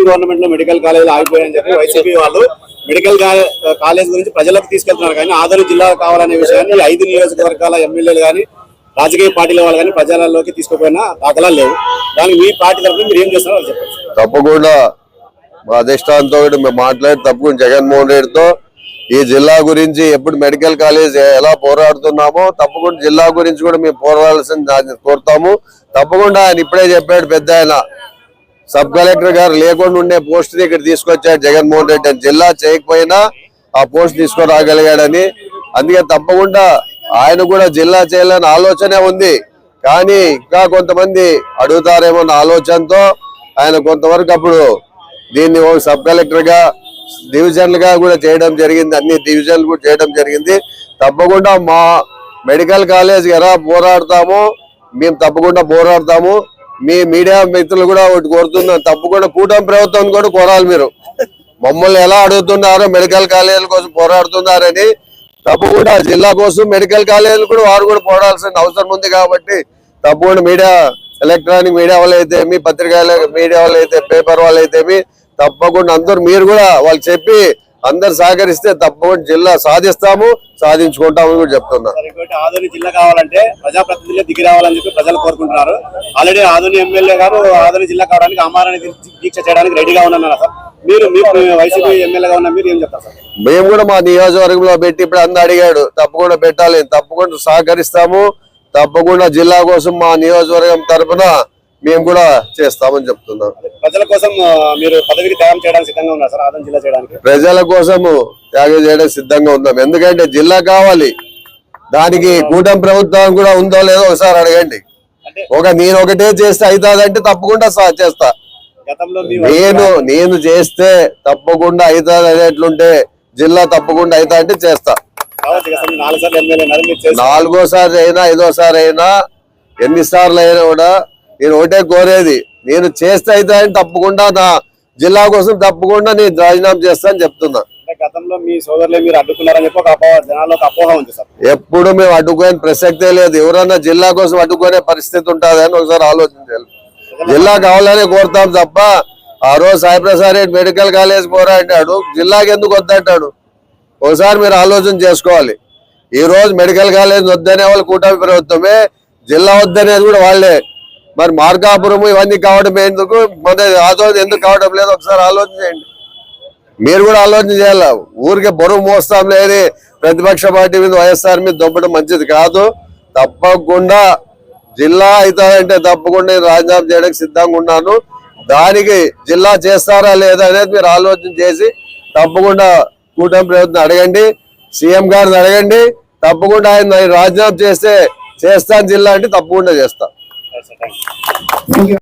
YCP గవర్నమెంట్లో medical కాలేజీలు ఆగిపోయాయని చెప్పి వైసీపీ వాళ్ళు మెడికల్ కాలేజ్ గురించి ప్రజలకు తీసుకెళ్తున్నారు. కానీ ఆదరణ జిల్లా కావాలనే విషయాన్ని ఐదు నియోజకవర్గాల ఎమ్మెల్యేలు కానీ రాజకీయ పార్టీల వాళ్ళు కానీ ప్రజలలోకి తీసుకుపోయిన దాఖలా లేవు. దానికి మీ పార్టీ తరఫున మీరు ఏం చేస్తున్నారో చెప్పండి. తప్పకుండా మా అధిష్టానంతో మేము మాట్లాడి తప్పకుండా జగన్మోహన్ రెడ్డితో ఈ జిల్లా గురించి ఎప్పుడు మెడికల్ కాలేజ్ ఎలా పోరాడుతున్నామో తప్పకుండా జిల్లా గురించి కూడా మేము పోరాడాల్సింది కోరుతాము. తప్పకుండా ఆయన ఇప్పుడే చెప్పాడు పెద్ద ఆయన. సబ్ కలెక్టర్ గారు లేకుండా ఉండే పోస్ట్ ఇక్కడ తీసుకొచ్చాడు జగన్మోహన్ రెడ్డి అని. జిల్లా చేయకపోయినా ఆ పోస్ట్ తీసుకురాగలిగాడని అందుకే తప్పకుండా ఆయన కూడా జిల్లా చేయాలని ఆలోచనే ఉంది. కానీ ఇంకా కొంతమంది అడుగుతారేమో ఆలోచనతో ఆయన కొంతవరకు అప్పుడు దీన్ని సబ్ కలెక్టర్గా డివిజన్లు గా కూడా చేయడం జరిగింది. అన్ని డివిజన్లు కూడా చేయడం జరిగింది. తప్పకుండా మా మెడికల్ కాలేజ్ ఎలా పోరాడతామో మేము తప్పకుండా పోరాడతాము. మీ మీడియా మిత్రులు కూడా ఒకటి కోరుతున్నాం తప్పకుండా కూటమి ప్రభుత్వం కూడా కోరాలి మీరు. మమ్మల్ని ఎలా అడుగుతున్నారో మెడికల్ కాలేజీల కోసం పోరాడుతున్నారని తప్పకుండా జిల్లా కోసం మెడికల్ కాలేజీలు కూడా వారు కూడా పోరాడాల్సిన అవసరం ఉంది కాబట్టి తప్పకుండా మీడియా ఎలక్ట్రానిక్ మీడియా వాళ్ళు అయితేమి పత్రికల మీడియా వాళ్ళు అయితే పేపర్ వాళ్ళు అయితేమి తప్పకుండా అందరూ మీరు కూడా వాళ్ళు చెప్పి అందరు సహకరిస్తే తప్పకుండా జిల్లా సాధిస్తాము సాధించుకుంటామని కూడా చెప్తున్నా. ఆదోని జిల్లా కావాలంటే ప్రజాప్రతినిధులే దిగి రావాలని చెప్పి ప్రజలు కోరుకుంటున్నారు. ఆల్రెడీ ఆదోని ఎమ్మెల్యే గారు ఆదోని జిల్లా కావడానికి అమారాన్ని దీక్ష చేయడానికి రెడీగా ఉన్నారు సార్. మీరు వైసీపీ ఎమ్మెల్యేగా ఉన్న మీరు ఏం చెప్తారు సార్? మేము కూడా మా నియోజకవర్గంలో పెట్టి ఇప్పుడు అందరు అడిగాడు తప్పకుండా పెట్టాలి తప్పకుండా సహకరిస్తాము తప్పకుండా జిల్లా కోసం మా నియోజకవర్గం తరపున మేము కూడా చేస్తామని చెప్తున్నాం. ప్రజల కోసం మీరు పదవికి త్యాగం చేయడానికి సిద్ధంగా ఉన్నారు సార్ ఆదోని జిల్లా చేయడానికి? ప్రజల కోసము త్యాగం చేయడానికి సిద్ధంగా ఉన్నాం. ఎందుకంటే జిల్లా కావాలి. దానికి కూటమి ప్రభుత్వం కూడా ఉందో లేదో ఒకసారి అడగండి. అంటే ఒక నేను ఒకటే చేస్తే అవుతాదంటే తప్పకుండా చేస్తా. నేను నేను చేస్తే తప్పకుండా అవుతుంది అనేట్లుంటే జిల్లా తప్పకుండా అవుతా అంటే చేస్తా. నాలుగోసారి అయినా ఐదోసారి అయినా ఎన్నిసార్లు అయినా కూడా నేను ఒకటే కోరేది నేను చేస్తే అయితే అని తప్పకుండా నా జిల్లా కోసం తప్పకుండా నేను రాజీనామా చేస్తానని చెప్తున్నా. గతంలో మీ సోదరులే మీరు అడ్డుకున్నారని చెప్పి ఒక అపోహ జనాల్లో ఒక అపోహ ఉంది సార్. ఎప్పుడు మేము అడ్డుకోని ప్రసక్తే లేదు. ఎవరన్నా జిల్లా కోసం అడ్డుకునే పరిస్థితి ఉంటుంది అని ఒకసారి ఆలోచించాలి. జిల్లా కావాలని కోరుతాం తప్ప ఆ రోజు సాయిప్రసాద్ రెడ్డి మెడికల్ కాలేజ్ పోరా అంటాడు జిల్లాకి ఎందుకు వద్దంటాడు? ఒకసారి మీరు ఆలోచన చేసుకోవాలి. ఈ రోజు మెడికల్ కాలేజ్ వద్దనే వాళ్ళు కూటమి ప్రభుత్వమే జిల్లా వద్దనేది కూడా వాళ్ళే. మరి మార్గాపురము ఇవన్నీ కావడం ఎందుకు? మన ఆదోళన ఎందుకు కావడం లేదు? ఒకసారి ఆలోచన చేయండి. మీరు కూడా ఆలోచన చేయాలి? ఊరికే బరువు మోస్తాం లేని ప్రతిపక్ష పార్టీ మీద వైఎస్ఆర్ మీద దొబ్బడం మంచిది కాదు. తప్పకుండా జిల్లా అవుతారంటే తప్పకుండా నేను రాజీనామా చేయడానికి సిద్ధంగా ఉన్నాను. దానికి జిల్లా చేస్తారా లేదా అనేది మీరు ఆలోచన చేసి తప్పకుండా కూటమి ప్రభుత్వం అడగండి. సీఎం గారిని అడగండి. తప్పకుండా ఆయన రాజీనామా చేస్తే చేస్తాను జిల్లా అంటే తప్పకుండా చేస్తాను సరే సార్ థ్యాంక్ యూ